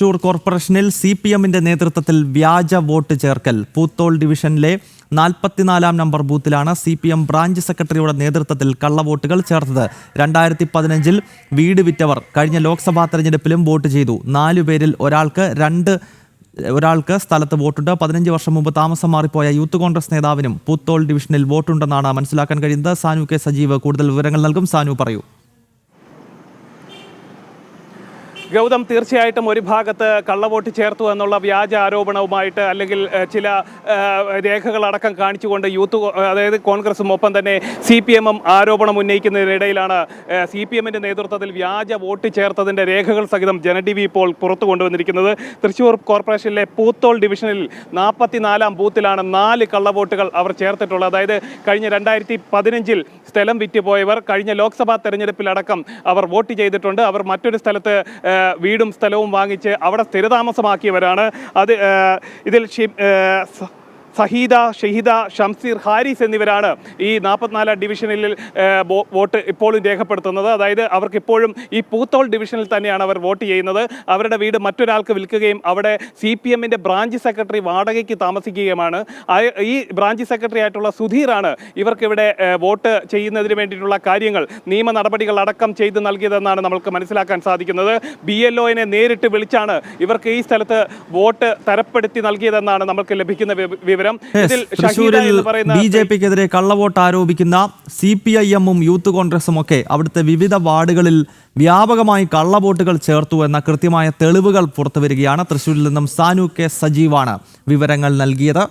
തൃശൂർ കോർപ്പറേഷനിൽ C P എമ്മിന്റെ നേതൃത്വത്തിൽ വ്യാജ വോട്ട് ചേർക്കൽ. പൂത്തോൾ ഡിവിഷനിലെ നാൽപ്പത്തിനാലാം നമ്പർ ബൂത്തിലാണ് സി പി എം ബ്രാഞ്ച് സെക്രട്ടറിയുടെ നേതൃത്വത്തിൽ കള്ളവോട്ടുകൾ ചേർത്തത്. രണ്ടായിരത്തി പതിനഞ്ചിൽ വീട് വിറ്റവർ കഴിഞ്ഞ ലോക്സഭാ തെരഞ്ഞെടുപ്പിലും വോട്ട് ചെയ്തു. നാലു പേരിൽ ഒരാൾക്ക് രണ്ട് ഒരാൾക്ക് സ്ഥലത്ത് വോട്ടുണ്ട്. പതിനഞ്ച് വർഷം മുമ്പ് താമസം മാറിപ്പോയ യൂത്ത് കോൺഗ്രസ് നേതാവിനും പൂത്തോൾ ഡിവിഷനിൽ വോട്ടുണ്ടെന്നാണ് മനസ്സിലാക്കാൻ കഴിയുന്നത്. സാനു കെ സജീവ് കൂടുതൽ വിവരങ്ങൾ നൽകും. സാനു പറയൂ. ഗൗതം തീർച്ചയായിട്ടും ഒരു ഭാഗത്ത് കള്ളവോട്ട് ചേർത്തു എന്നുള്ള വ്യാജ ആരോപണവുമായിട്ട് അല്ലെങ്കിൽ ചില രേഖകളടക്കം കാണിച്ചുകൊണ്ട് യൂത്ത് അതായത് കോൺഗ്രസും ഒപ്പം തന്നെ സി പി എമ്മും ആരോപണം ഉന്നയിക്കുന്നതിനിടയിലാണ് സി പി എമ്മിന്റെ നേതൃത്വത്തിൽ വ്യാജ വോട്ട് ചേർത്തതിന്റെ രേഖകൾ സഹിതം ജന ടി വി ഇപ്പോൾ പുറത്തു കൊണ്ടുവന്നിരിക്കുന്നത്. തൃശ്ശൂർ കോർപ്പറേഷനിലെ പൂത്തോൾ ഡിവിഷനിൽ നാൽപ്പത്തിനാലാം ബൂത്തിലാണ് നാല് കള്ളവോട്ടുകൾ അവർ ചേർത്തിട്ടുള്ളത്. അതായത് കഴിഞ്ഞ രണ്ടായിരത്തി പതിനഞ്ചിൽ സ്ഥലം വിറ്റുപോയവർ കഴിഞ്ഞ ലോക്സഭാ തെരഞ്ഞെടുപ്പിലടക്കം അവർ വോട്ട് ചെയ്തിട്ടുണ്ട്. അവർ മറ്റൊരു സ്ഥലത്ത് വീടും സ്ഥലവും വാങ്ങിച്ച് അവിടെ സ്ഥിരതാമസമാക്കിയവരാണ്. അത് ഇതിൽ സഹീദ ഷഹീദ ഷംസീർ ഹാരിസ് എന്നിവരാണ് ഈ നാൽപ്പത്തിനാലാം ഡിവിഷനിൽ വോട്ട് ഇപ്പോഴും രേഖപ്പെടുത്തുന്നത്. അതായത് അവർക്ക് ഇപ്പോഴും ഈ പൂത്തോൾ ഡിവിഷനിൽ തന്നെയാണ് അവർ വോട്ട് ചെയ്യുന്നത്. അവരുടെ വീട് മറ്റൊരാൾക്ക് വിൽക്കുകയും അവിടെ സി പി എമ്മിന്റെ ബ്രാഞ്ച് സെക്രട്ടറി വാടകയ്ക്ക് താമസിക്കുകയുമാണ്. ഈ ബ്രാഞ്ച് സെക്രട്ടറി ആയിട്ടുള്ള സുധീറാണ് ഇവർക്കിവിടെ വോട്ട് ചെയ്യുന്നതിന് വേണ്ടിയിട്ടുള്ള കാര്യങ്ങൾ നിയമ നടപടികൾ അടക്കം ചെയ്ത് നൽകിയതെന്നാണ് നമ്മൾക്ക് മനസ്സിലാക്കാൻ സാധിക്കുന്നത്. ബി എൽ ഒനെ നേരിട്ട് വിളിച്ചാണ് ഇവർക്ക് ഈ സ്ഥലത്ത് വോട്ട് തരപ്പെടുത്തി നൽകിയതെന്നാണ് നമുക്ക് ലഭിക്കുന്ന വി- വിവരം. തൃശൂരിൽ ബി ജെ പിക്കെതിരെ കള്ളവോട്ട് ആരോപിക്കുന്ന സി പി ഐ എമ്മും യൂത്ത് കോൺഗ്രസും ഒക്കെ അവിടുത്തെ വിവിധ വാർഡുകളിൽ വ്യാപകമായി കള്ളവോട്ടുകൾ ചേർത്തു എന്ന കൃത്യമായ തെളിവുകൾ പുറത്തുവരികയാണ്. തൃശൂരിൽ നിന്നും സാനു കെ സജീവാണ് വിവരങ്ങൾ നൽകിയത്.